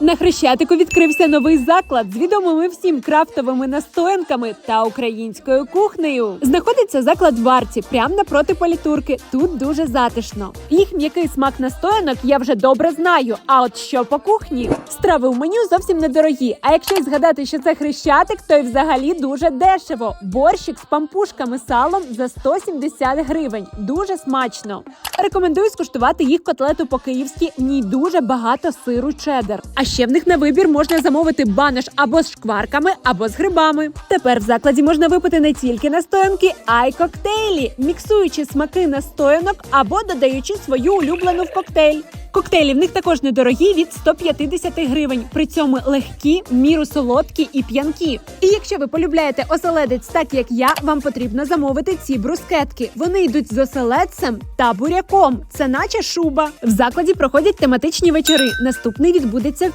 На Хрещатику відкрився новий заклад з відомими всім крафтовими настоянками та українською кухнею. Знаходиться заклад в Арці, прямо напроти політурки. Тут дуже затишно. Їх м'який смак настоянок я вже добре знаю. А от що по кухні? Страви в меню зовсім недорогі. А якщо згадати, що це хрещатик, то й взагалі дуже дешево. Борщик з пампушками салом за 170 гривень. Дуже смачно. Рекомендую скуштувати їх котлету по-київськи. В ній дуже багато сиру чеддер. А ще в них на вибір можна замовити банош або з шкварками, або з грибами. Тепер в закладі можна випити не тільки настоянки, а й коктейлі, міксуючи смаки настоянок або додаючи свою улюблену в коктейль. Коктейлі в них також недорогі від 150 гривень. При цьому легкі, міру солодкі і п'янкі. І якщо ви полюбляєте оселедець так, як я, вам потрібно замовити ці брускетки. Вони йдуть з оселедцем та буряком. Це наче шуба. В закладі проходять тематичні вечори. Наступний відбудеться в